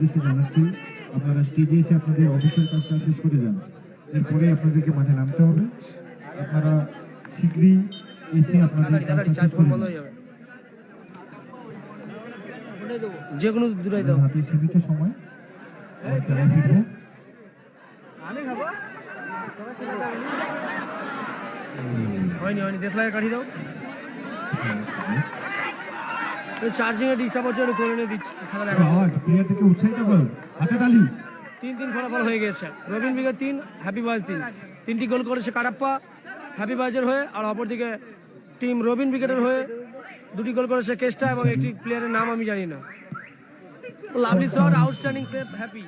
জানাচ্ছি আপনারা স্টেজে এসে আপনাদের অফিসের কাজটা শেষ করে যান। এরপরে আপনাদেরকে মাঠে নামতে হবে। আপনারা শীঘ্রই এসে আপনাদের। যে কোনো দুটাই দাও। হাতে সীমিত সময়। আমরা খেলায় হয়নি হয়নি। দেশলাইয়ের কাঠি দাও। চার্জিং এর ডিস্টার্ব হচ্ছে ওটা করে নিয়ে দিচ্ছি। খেলা দেখা। আওয়াজ প্লেয়ারদেরকে উৎসাহিত করো হাতে তালি। তিন তিন ফলাফল হয়ে গেছে। রবিন বিগের তিন হ্যাপি বয়েজ তিন। তিনটি গোল করেছে কারাপ্পা হ্যাপি বয়েজের হয়ে আর অপরদিকে টিম রবিন উইকেটের হয়ে দুটি গোল করেছে কেস্টা এবং একটি প্লেয়ারের নাম আমি জানি না। Lovely shot outstanding save Happy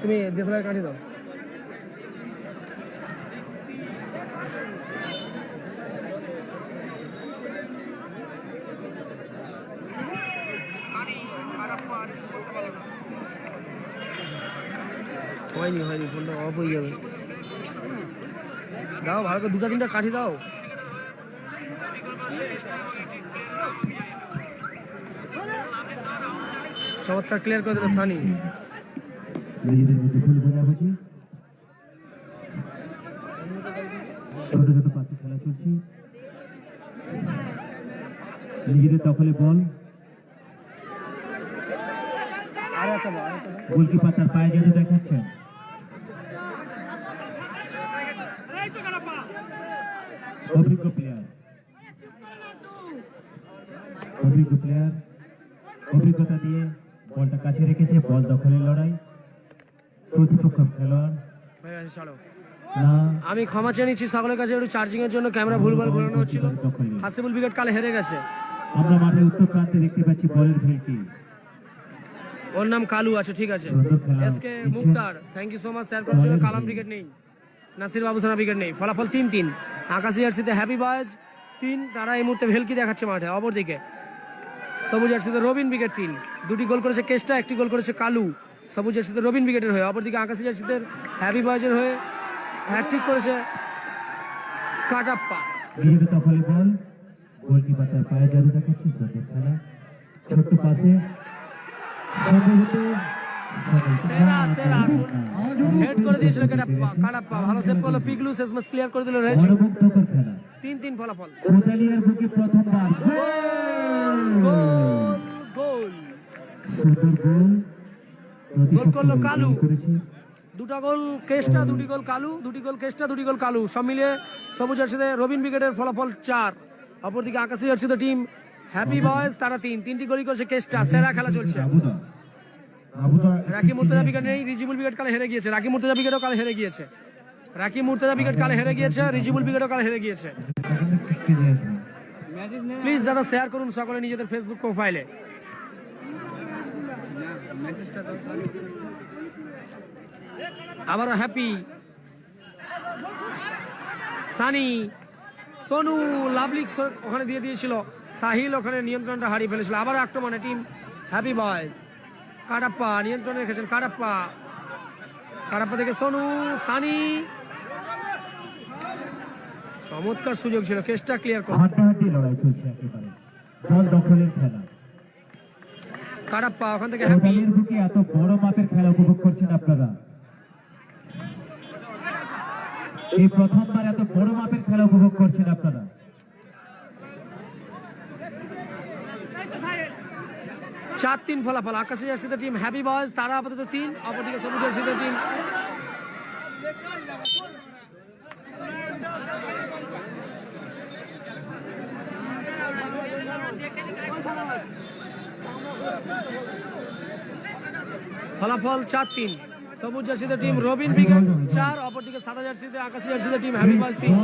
তুমি দেশলাইয়ের কাঠি দাও। হয়নি হয়নি ফোনটা অফ হয়ে যাবে। দাও ভালো করে দুটা তিনটা কাঠি দাও। চমৎকার ক্লিয়ার করে দিল সানি। নিজেদের দখলে বল গোলকিপার তার পায়ে যেতে দেখাচ্ছেন। অভিজ্ঞ প্লেয়ার অভিজ্ঞ প্লেয়ার অভিজ্ঞতা দিয়ে বলটা কাছে রেখেছে বল দখলের লড়াই। প্রতিপক্ষ খেলোয়াড়। না। আমি ক্ষমা চেয়ে নিচ্ছি সকলের কাছে একটু চার্জিং এর জন্য ক্যামেরা ভুলভাল ঘোরানো হচ্ছিল। হাসিবুল উইকেট কালে হেরে গেছে। আমরা মাঠের উত্তর প্রান্তে দেখতে পাচ্ছি বলের ভেলকি। ওর নাম কালু আছে ঠিক আছে। SK Muktar thank you so much share করার জন্য কালাম উইকেট নেই। নাসির বাবু সানা উইকেট নেই। ফলাফল তিন তিন। আকাশি জার্সিতে হ্যাপি বয়েজ তিন তারা এই মুহূর্তে ভেলকি দেখাচ্ছে মাঠে অপরদিকে। সবুজ জার্সিতে রবিন উইকেট তিন। দুটি গোল করেছে কেস্টা একটি গোল করেছে কালু। সবুজ জার্সিতে রবিন উইকেটের হয়ে অপরদিকে আকাশি জার্সিতে হ্যাপি বয়েজের হয়ে হ্যাট্রিক করেছে কাটাপ্পা। নিজেদের বল গোলকিপার তার পায়ে জাদু দেখাচ্ছে সুন্দর খেলা। ছোট্ট পাশে সম্ভবত সেরা সেরা হেড করে দিয়েছিল কাটাপ্পা ভালো সেভ করল পিগলু ক্লিয়ার করে দিল রেজ তিন তিন ফলাফল। কোদালিয়ার বুকে প্রথমবার গোল গোল গোল। করল কালু। দুটা গোল কেস্টা দুটি গোল কালু দুটি গোল কেস্টা দুটি গোল কালু। সব মিলিয়ে সবুজ জার্সিতে রবিন উইকেটের ফলাফল চার। অপরদিকে আকাশি জার্সিতে টিম হ্যাপি বয়েজ তারা তিন। তিনটি গোলই করেছে কেস্টা। সেরা খেলা চলছে। রাকি মুর্তজা উইকেট নেই রিজিবুল উইকেট কালে হেরে গিয়েছে। রাকি মুর্তজা উইকেটও কালে হেরে গিয়েছে। রাকি মুর্তজা উইকেট কালে হেরে গিয়েছে, রিজিবুল উইকেটও কালে হেরে গিয়েছে। প্লিজ দাদা শেয়ার করুন সকলে নিজেদের ফেসবুক প্রোফাইলে আবারও হ্যাপি সানি, সোনু, লাভলি ওখানে দিয়ে দিয়েছিল। সাহিল ওখানে নিয়ন্ত্রণটা হারিয়ে ফেলেছিল। আবারও আক্রমণে টিম হ্যাপি বয়েজ কাটাপ্পা নিয়ন্ত্রণে রেখেছেন কাটাপ্পা কাটাপ্পা থেকে সোনু সানি। চমৎকার সুযোগ ছিল কেসটা ক্লিয়ার করে। হাড্ডাহাড্ডি লড়াই চলছে একেবারে। বল দখলের খেলা। কাটাপ্পা ওখান থেকে হ্যাপি বুকে এত বড় মাপের খেলা উপভোগ করছেন আপনারা। এই প্রথমবার এত বড় মাপের খেলা উপভোগ করছেন আপনারা। চার তিন ফলাফল। আকাশি জার্সিতে টিম হ্যাপি বয়েজ, তারা আপাতত তিন, অপরদিকে সবুজ জার্সিতে টিম ফলাফল চার তিন সবুজ জার্সিতে টিম রবিন বিগেট চার, অপরদিকে সাদা জার্সিতে, আকাশি জার্সিতে টিম হ্যাপি বয়েজ তিন।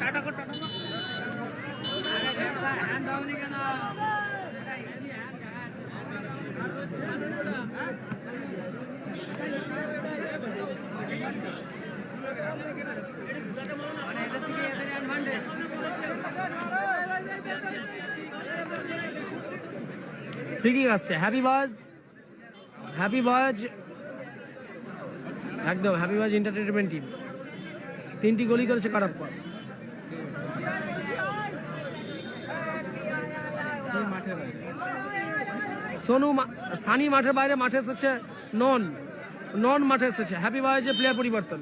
টাটা কর টাটা হ্যান্ড দাওনি কেন Thank you. ঠিকই আসছে। হ্যাপি বাজ হ্যাপি বাজ একদম হ্যাপি বাজ এন্টারটেনমেন্ট টিম তিনটি গলি করেছে কারাপ্পা সোনু সানি মাঠের বাইরে মাঠে এসেছে, নন নন মাঠে এসেছে। হ্যাপি বাজ প্লেয়ার পরিবর্তন।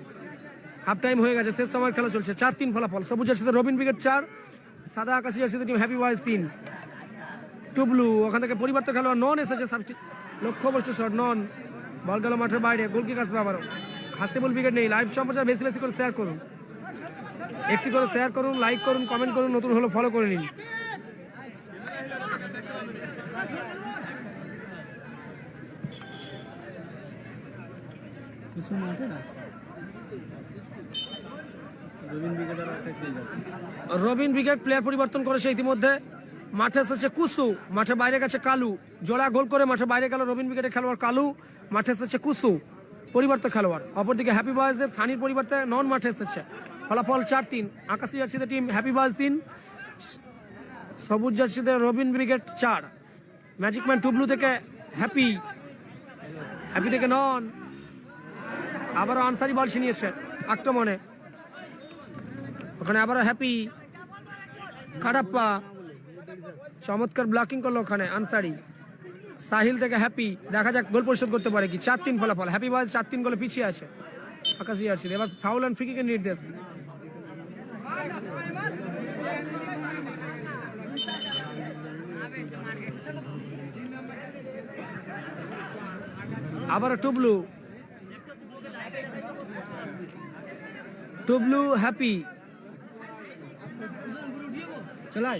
হাফ টাইম হয়ে গেছে, শেষ সময়ের খেলা চলছে। চার, তিন ফলাফল। সবুজের সাথে রবিন উইকেট চার, সাদা আকাশি সাথে টিম হ্যাপি বয়েজ তিন। টুবলু ওখান থেকে পরিবর্তন খেলোয়াড় নন এসেছে লক্ষ্য বস্তু শট নন। বল গেল মাঠের বাইরে গোলকি আসবে আবারও। হাসিবুল উইকেট নেই লাইভ সম্প্রচার বেশি বেশি করে শেয়ার করুন। একটি করে শেয়ার করুন লাইক করুন কমেন্ট করুন, নতুন হলো ফলো করে নিন। রবিন উইকেট প্লেয়ার পরিবর্তন করেছে ইতিমধ্যে। মাঠে এসেছে কুসু, মাঠে বাইরে গেছে কালু। জোড়া গোল করে মাঠে বাইরে গেল রবিন উইকেটের খেলোয়াড় কালু। মাঠে এসেছে কুসু পরিবর্তন খেলোয়াড়। অপরদিকে হ্যাপি বয়েজের সানির পরিবর্তে নন মাঠে এসেছে। ফলাফল চার তিন। আকাশি জার্সিতে টিম হ্যাপি বয়েজ তিন। সবুজ জার্সিতে রবিন ব্রিগেড চার। ম্যাজিক ম্যান টুবলু থেকে হ্যাপি হ্যাপি থেকে নন। আবারও আনসারি বল ছিনিয়েছে আক্রমণে। ওখানে আবারও হ্যাপি কাটাপ্পা চমৎকার ব্লকিং করল ওখানে, আনসারি। সাহিল থেকে হ্যাপি দেখা যাক, গোল পরিশোধ করতে পারে কি। চার তিন ফলাফল। হ্যাপি বয়েজ চার তিন গোলে পিছিয়ে আছে। আকাশি জার্সি এবার ফাউল অ্যান্ড ফ্রিকিকের নির্দেশ। আবারও টুবলু। টুবলু হ্যাপি চলাই।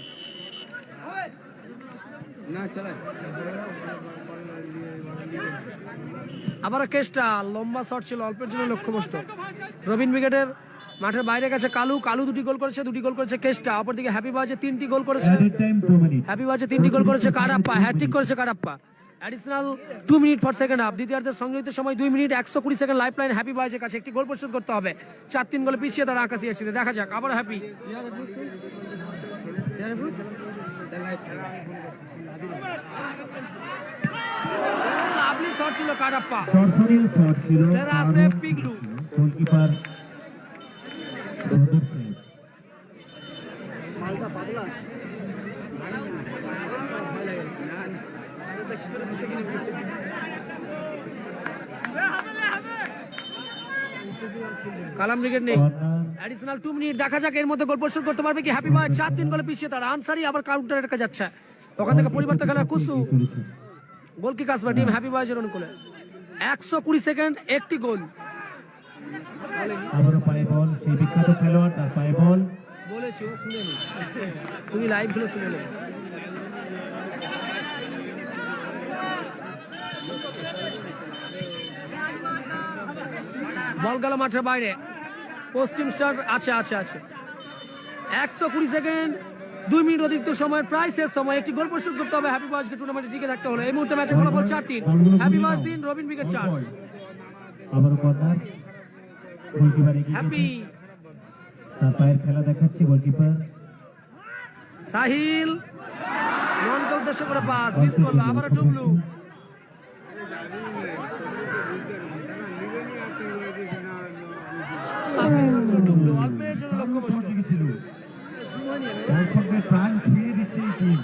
না চলাই। আবারও কেসটা লম্বা শট ছিল অল্পের জন্য লক্ষ্যবস্ত রবিন ব্রিগেডের মাঠের বাইরে গেছে কালু কালু দুটি গোল করেছে দুটি গোল করেছে কেসটা। অপরদিকে হ্যাপি বাজে তিনটি গোল করেছে। হ্যাপি বাজে তিনটি গোল করেছে কারাপ্পা হ্যাট্রিক করেছে Karappa. Additional two minute for second half দ্বিতীয়ার্ধের সংযোজিত সময় দুই মিনিট একশো কুড়ি সেকেন্ড লাইফ লাইন হ্যাপি বাজের কাছে একটি গোল পরিশোধ করতে হবে। চার তিন গোলে পিছিয়ে তারা আকাশি আসছে দেখা যাক আবার হ্যাপি। লাভলি শট ছিল শট সেরা কারণ সেভ পিগলু। গোলকিপার সদর সেভ। মালটা পাতলা আছে কালাম ব্রিগেড নেই অ্যাডিশনাল টু মিনিট দেখা যাক এর মধ্যে গোল পরিশোধ করতে পারবে কি? হ্যাপি বয় চার তিন গোলে পিছিয়ে তারা। আনসারি আবার কাউন্টার এটাকে যাচ্ছে। ওখান থেকে পরিবর্তন খেলার কুসু। গোল কিক আসবে টিম হ্যাপি বয়েজের অনুকূলে একশো কুড়ি সেকেন্ড একটি গোল আবারও পায়ে বল সেই বিখ্যাত খেলোয়াড় তার পায়ে বল। বলেছি ও শুনে নি। তুমি লাইভগুলো শুনে নেবে বল গেল মাঠের বাইরে। পশ্চিম স্টার আছে আছে আছে একশো কুড়ি সেকেন্ড দুই মিনিট অতিরিক্ত সময় প্রায় শেষ সময়। একটি গোল প্রস্তুত করতে হবে হ্যাপি বয়সকে টুর্নামেন্টে টিকে থাকতে হলো। এই মুহূর্তে ম্যাচে ফলাফল চার তিন। হ্যাপি বয়স তিন রবিন উইকেট চার। হ্যাপি তার পায়ের খেলা দেখাচ্ছে গোলকিপার সাহিল উদ্দেশ্য করে পাস মিস করল। আবার টুবলু অল্পের জন্য লক্ষ্যভ্রষ্ট ছিল দর্শকদের প্রাণ ছুঁয়ে দিচ্ছে এই টিম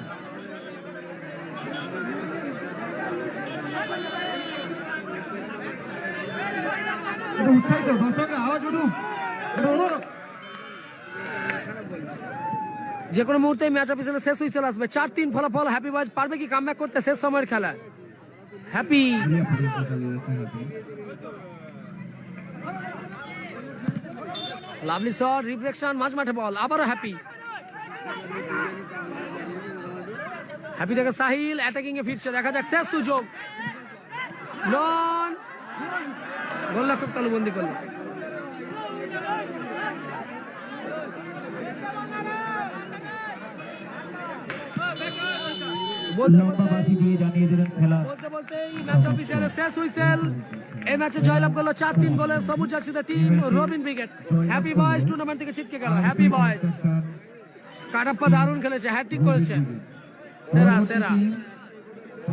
একটু উৎসাহিত দর্শকরা আওয়াজ উঠুক একটু উঠুক। যে কোনো মুহূর্তে ম্যাচ অফিসে শেষ হুইসেল আসবে। চার তিন ফলাফল হ্যাপি বয়েজ পারবে কি কামব্যাক করতে শেষ সময়ের খেলা হ্যাপি। লাভলি শট রিফ্লেকশন মাঝ মাঠে বল আবারও হ্যাপি হ্যাপি থেকে সাহিল অ্যাটাকিং এ ফিরছে। দেখা যাক, শেষ সুযোগ। নন। গোলরক্ষক তালুবন্দি করল। লম্বা বাজি দিয়ে জানিয়ে দিলেন খেলা। বলতে বলতে এই ম্যাচ অফিসিয়ালে শেষ এই ম্যাচে জয়লাভ করল চার তিন গোলে সবুজ জার্সিতে team Robin brigade. Happy boys tournament থেকে ছিটকে গেল। হ্যাপি বয়েজ কাটাপ্পা দারুণ খেলেছে হ্যাট্রিক করেছে। সেরা সেরা।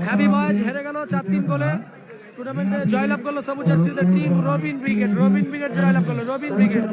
হ্যাপি বয়েজ হেরে গেল চার তিন টুর্নামেন্টে জয়লাভ করল সবুজ team Robin brigade. Robin brigade জয়লাভ করল রবিন ব্রিগেড।